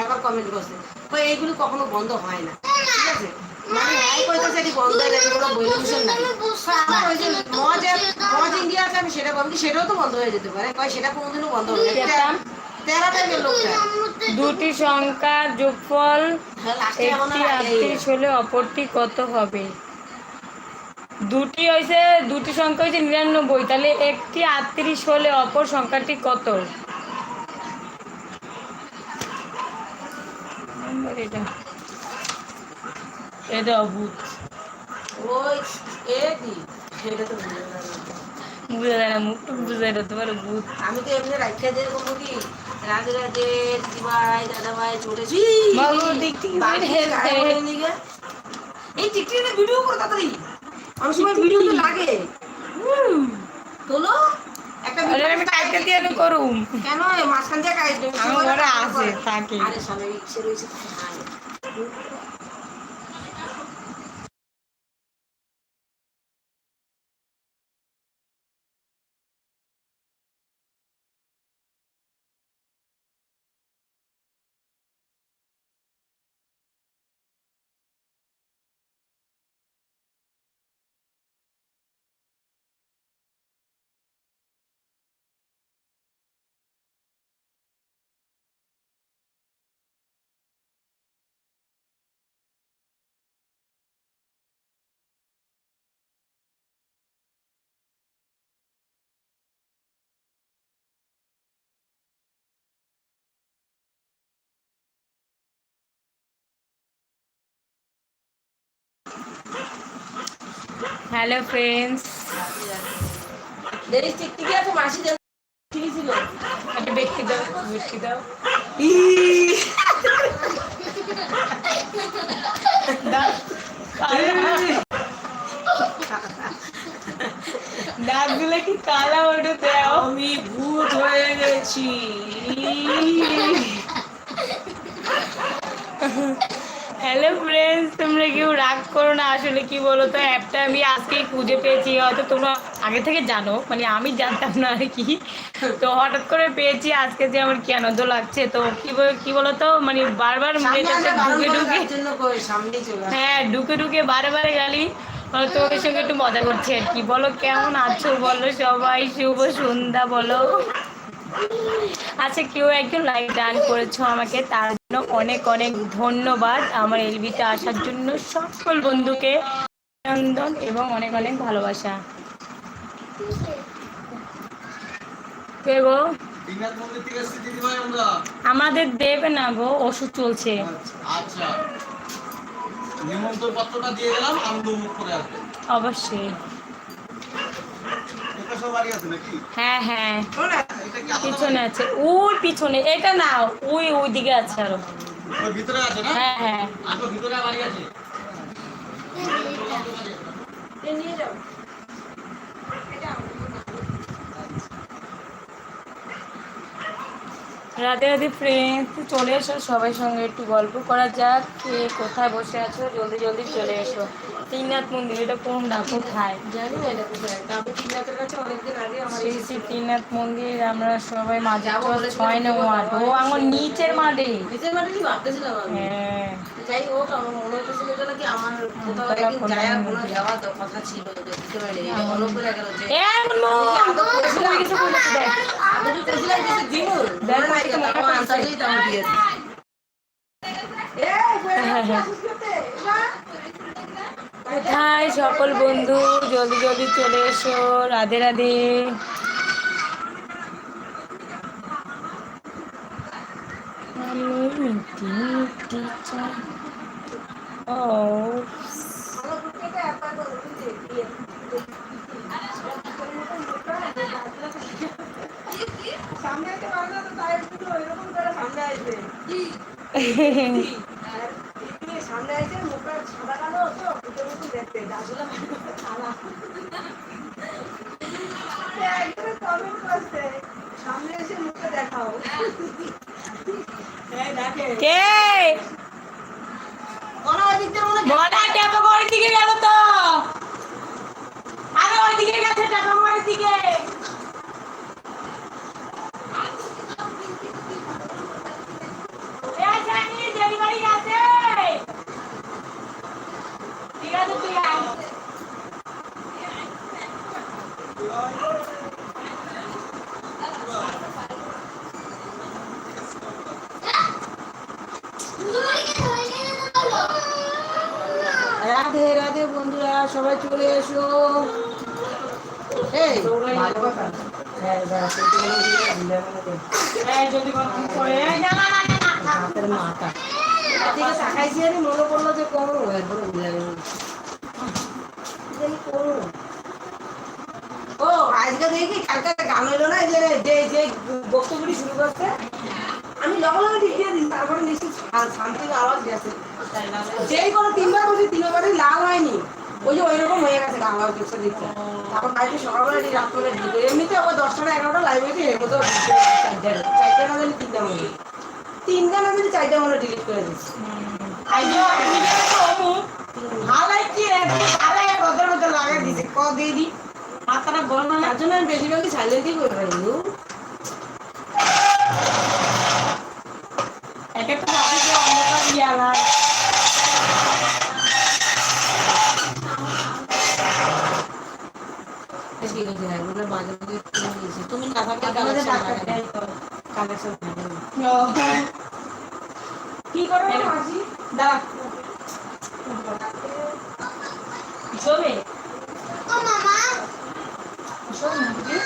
একবার কমেন্ট করছে। কই এইগুলো কখনো বন্ধ হয় না। ঠিক আছে? মানে হ্যাঁ কইতেছে এটি বন্ধ হয়ে গেছে কোনো বই নাই। আমার ওই যে মজ মজ ইন্ডিয়া আছে আমি সেটা ভাবছি সেটাও তো বন্ধ হয়ে যেতে পারে। কয় সেটা কোনোদিনও বন্ধ হবে না। পেতাম। তেরা টাইপের লোকটা দুটি সংখ্যা যোগফল হ্যাঁ, একটি আটত্রিশ হলে অপরটি কত হবে? দুটি হয়েছে দুটি সংখ্যা হয়েছে নিরানব্বই। তাহলে একটি আটত্রিশ হলে অপর সংখ্যাটি কত? নম্বর এটা। এটা অভূত। ওই এ কি? সেটা তো বুঝে যায় না মুখ টুক বুঝা না তোমার ভূত আমি তো এমনি রাখতে দিয়ে বলব কি রাধে রাধে দিদিভাই দাদা ভাই চলেছি গায়ে নিয়ে এই টিকটিকি ভিডিও তাড়াতাড়ি। অনেক সময় ভিডিও তো লাগে। তোলো। একটা আমি দিয়ে করুম। কেন? মাঝখান দিয়ে কাজ দেবে আমার ঘরে আছে থাকে। আরে সবাই ইচ্ছে রয়েছে হ্যালো ফ্রেন্ডস দেরি টিকটিকি আছে মাসি ঠিকই ছিল। একটা ব্যক্তি দাও ব্যক্তি দাও। ই। দাও দাঁতগুলো কি কালা দাও। আমি ভূত হয়ে গেছি। হ্যালো ফ্রেন্ডস তোমরা কেউ রাগ করো না। আসলে কি বলো তো অ্যাপটা আমি আজকেই খুঁজে পেয়েছি। হয়তো তোমরা আগে থেকে জানো মানে আমি জানতাম না আর কি। তো হঠাৎ করে পেয়েছি। আজকে যে আমার কি আনন্দ লাগছে তো কি বল- কি বলো তো মানে বারবার ঢুকে ঢুকে। হ্যাঁ ঢুকে ঢুকে বারে বারে গালি তোমাদের সঙ্গে একটু মজা করছি আর কি। বলো কেমন আছো? বলো সবাই। শুভ সন্ধ্যা বলো। আচ্ছা কেউ একজন লাইক দান করেছ আমাকে তার জন্য অনেক অনেক ধন্যবাদ আমার এলবিতে আসার জন্য সকল বন্ধুকে অভিনন্দন এবং অনেক অনেক ভালোবাসা। কে গো? আমাদের দেবে না গো ওষুধ চলছে। অবশ্যই। হ্যাঁ হ্যাঁ। পিছনে আছে। ওই পিছনে এটা না ওই ওই দিকে আছে আরও। ভিতরে আছে না? হ্যাঁ হ্যাঁ। ভিতরে বাড়ি আছে। নিয়ে যাও। রাধে রাধে ফ্রেন্ড চলে এসো সবাই সঙ্গে একটু গল্প করা যাক কে কোথায় বসে আছো জলদি জলদি চলে এসো। তিননাথ মন্দির এটা কোনটা কোথায় জানি না এটা কোথায়। আমি কাছে অনেকদিন আগে আমার শ্রী মন্দির আমরা সবাই মাঝে ছয় নং ওয়ার্ড। ও আমার নিচের মাঠে। নিজের মাঠে কি ভাবতেছিলাম আমি? হ্যাঁ। যাই হোক আমার মনে হচ্ছিল যেন কি আমার কোথাও একদিন কোনো কোনো যাওয়ার তো কথা ছিল পারি করে গেল যে কিছু দেখ। কোথায় সকল বন্ধু জলদি জলদি চলে এসো রাধে রাধে মিটি মিটি ও সামনে আসতে পারে না তো তাই একটু এরকম করে সামনে আসবে। সামনে আসে মুখটা সাদা কালো তো ভূতের মতো দেখতে আসলে কালা একদম কমেন্ট করছে। সামনে এসে মুখটা দেখাও। কে? কোনো ওই দিক মনে হয় করে দিকে গেল তো। আরে ওইদিকে গেছে করে দিকে এই যে রাধে রাধে বন্ধুরা সবাই চলে এসো এই ভালো কথা হ্যাঁ দাঁড়া, সেটা হলো গিয়ে ঝিলামেলা দে। হ্যাঁ যদি কোনো করে এই না, না, মাথা থেকে তাকাইছি আরে মনে পড়ল যে করো একবার করো ও, আজকে দেখি কালকে গান হইল না যে যে যে বক্তব্যটি শুরু করছে, আমি লগে লগে ঠিক দিয়ে দিই, তারপরে নিশ্চিত শান্তির আওয়াজ গেছে। যেই করে তিনবার বলছি, তিনবারই লাল হয়নি। ওই যে ওই রকম হয়ে গেছে গান দেখছে দেখছে তারপর কালকে সকালবেলা এটি রাত করে দিতে এমনিতে আবার দশটা না এগারোটা লাইব্রেরি এর মতো চারটে চারটে না জানি তিনটা মনে তিনটা না জানি চারটে মনে ডিলিট করে দিচ্ছি তো কি রে কদের মতো লাগাই দিছে ক দিয়ে দি মাথাটা গরম তার জন্য আমি বেশিরভাগই সাইলেন্টই করে রাখি এক একটা অন্ধকার দিয়া লাগে। ঠিক আছে মাঝে মাঝে কিনে তুমি না থাকলে কালেকশন ডাক্তার দেয় তো। কালেকশন কি করো মাসি দাঁড়া। শোবে? শোন না, বুঝি?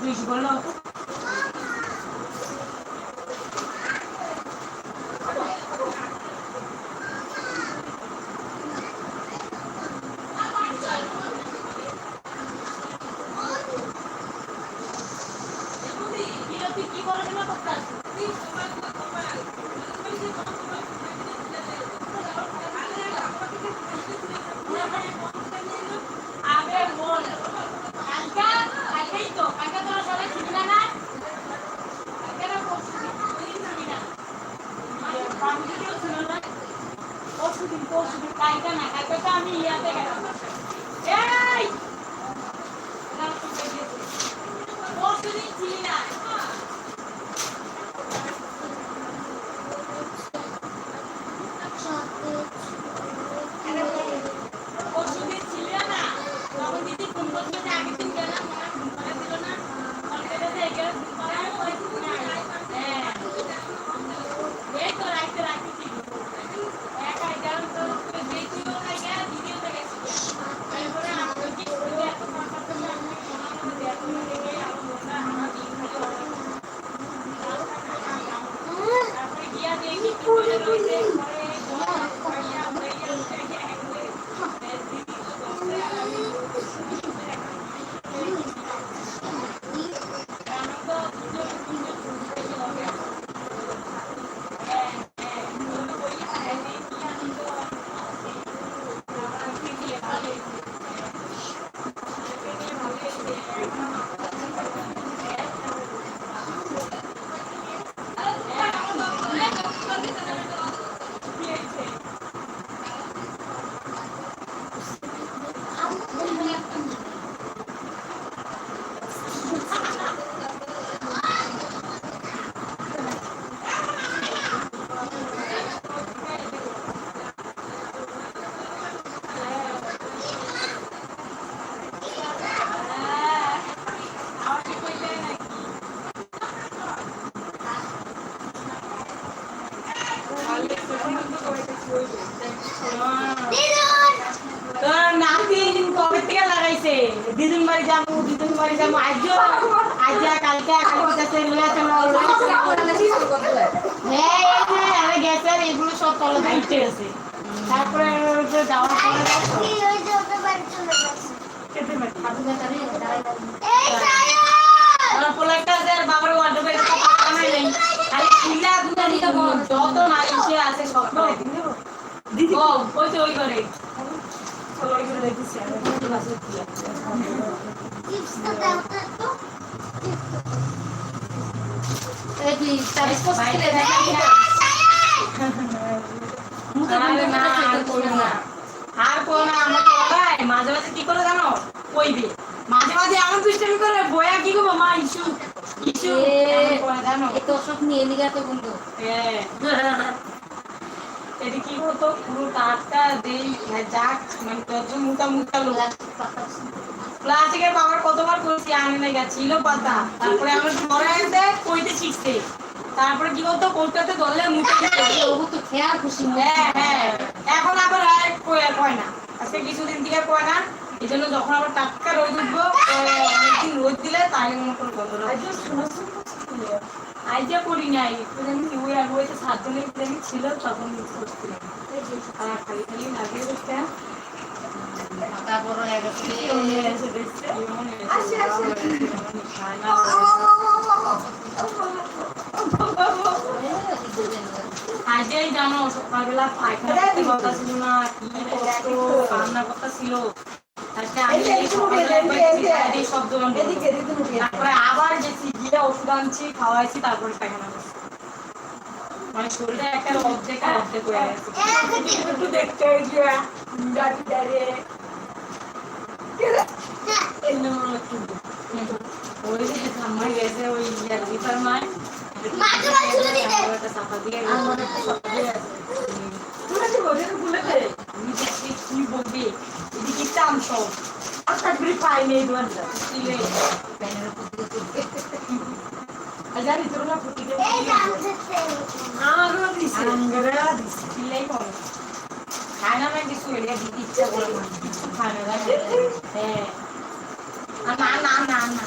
দুইশ ওই তো ওই দেখা আরে না, আর করো না। আর করো না, আমাকে মাঝে মাঝে কি করে জানো? কইবে। মাঝে মাঝে এমন দুষ্টামি করে বয়া কি করব? মা ইস্যু ইস্যু এমন করে জানো। হ্যাঁ। এটি কি করতো পুরো টাটকা যাক মানে যত লোক। প্লাস্টিকের বাবার কতবার আনে না গেছিল পাতা। তারপরে আমার আসতে কইতে শিখছে। তারপরে কি বলতো কৌটাতে ধরলে মুখে তো খুশি হ্যাঁ হ্যাঁ। এখন আবার আর কয় কয় না। আজকে কিছুদিন থেকে কয় না। এই জন্য যখন আবার টাটকা রোদ উঠবো অনেকদিন রোদ দিলে তাহলে মনে করো বন্ধ আইডিয়া করি নাই, একটু জানি কি ওই আগে ওই সাতজনের জানি ছিল, তখন। আজকেই জানো, সকালবেলা পায়খানা কথা ছিল না, কি কষ্ট, কান্না কথা ছিল আবার গেছি গিয়ে ওষুধ আনছি খাওয়াইছি তারপরে পায়খানা করছি। মানে শরীরে একটা অর্ধেক আর হয়ে গেছে। একটু দেখতে ওই যে ঠাম্মা গেছে ওই ইয়ার মায়। আমার চাপা দিয়ে। আমার কি বলবি? এদিকে চাম সব আর থাকবি পাইনি এই দোয়ারটা দিলে প্যানের উপর দিয়ে তুলবে। আর জানি তোর না ফুটি দে এই জানতে আরও দিছে আঙ্গরা দিছে দিলেই কম খায় না না কিছু এলিয়া দিতে ইচ্ছা করে না কিছু খায় না হ্যাঁ না না না না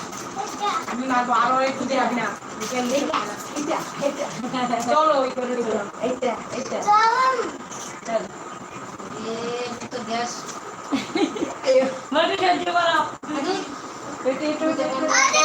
আমি মারবো আরও একটু দিয়ে খায় না। চলো ওই করে দিবো এইটা, এইটা। চল তো গ্যাস। মানে খেলতে পারো এটা, এটা, এটা, এটা। আরে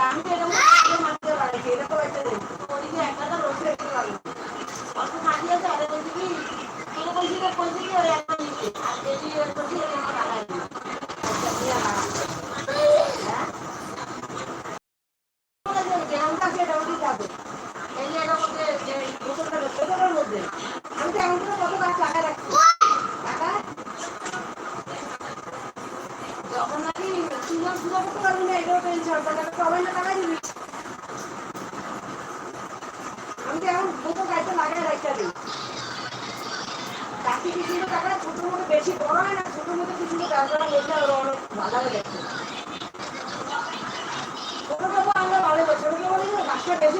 啊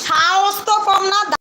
সাহস তো কম না